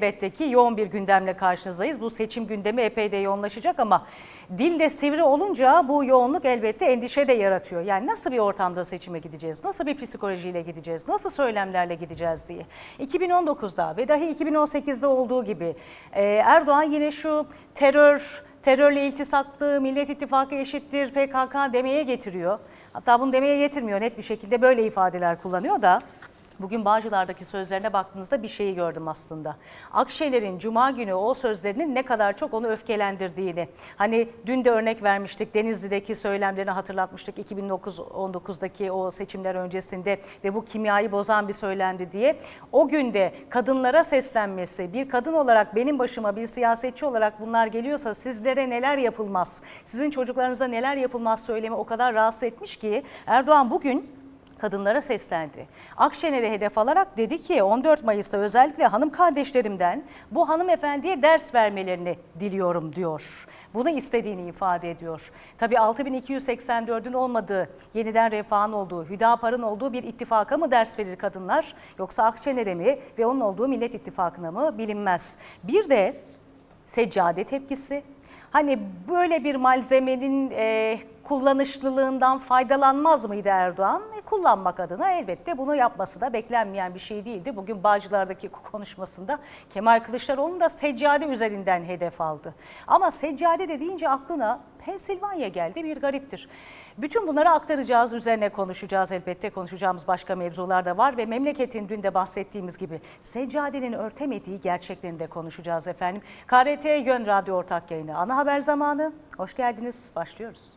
Elbette ki yoğun bir gündemle karşınızdayız. Bu seçim gündemi epey de yoğunlaşacak ama dil de sivri olunca bu yoğunluk elbette endişe de yaratıyor. Yani nasıl bir ortamda seçime gideceğiz? Nasıl bir psikolojiyle gideceğiz? Nasıl söylemlerle gideceğiz diye. 2019'da ve dahi 2018'de olduğu gibi e, Erdoğan yine şu terör, terörle iltisaklı, Millet İttifakı eşittir PKK demeye getiriyor. Hatta bunu demeye getirmiyor net bir şekilde böyle ifadeler kullanıyor da Bugün Bağcılar'daki sözlerine baktığınızda bir şeyi gördüm aslında. Akşener'in Cuma günü o sözlerinin ne kadar çok onu öfkelendirdiğini. Hani dün de örnek vermiştik Denizli'deki söylemlerini hatırlatmıştık 2019-19'daki o seçimler öncesinde ve bu kimyayı bozan bir söylendi diye. O günde kadınlara seslenmesi, bir kadın olarak benim başıma bir siyasetçi olarak bunlar geliyorsa sizlere neler yapılmaz, sizin çocuklarınıza neler yapılmaz söylemi o kadar rahatsız etmiş ki Erdoğan bugün kadınlara seslendi. Akşener'i hedef alarak dedi ki 14 Mayıs'ta özellikle hanım kardeşlerimden bu hanımefendiye ders vermelerini diliyorum diyor. Bunu istediğini ifade ediyor. Tabii 6284'ün olmadığı, yeniden refahın olduğu, Hüdapar'ın olduğu bir ittifaka mı ders verir kadınlar yoksa Akşener'e mi ve onun olduğu Millet İttifakı'na mı bilinmez. Bir de seccade tepkisi. Hani böyle bir malzemenin e, kullanışlılığından faydalanmaz mıydı Erdoğan? E, kullanmak adına elbette bunu yapması da beklenmeyen bir şey değildi. Bugün Bağcılar'daki konuşmasında Kemal Kılıçdaroğlu da seccade üzerinden hedef aldı. Ama seccade de deyince aklına Pensilvanya geldi bir gariptir. Bütün bunları aktaracağız, üzerine konuşacağız elbette. Konuşacağımız başka mevzular da var ve memleketin dün de bahsettiğimiz gibi seccadenin örtemediği gerçeklerini de konuşacağız efendim. KRT Yön Radyo Ortak Yayını ana haber zamanı. Hoş geldiniz, başlıyoruz.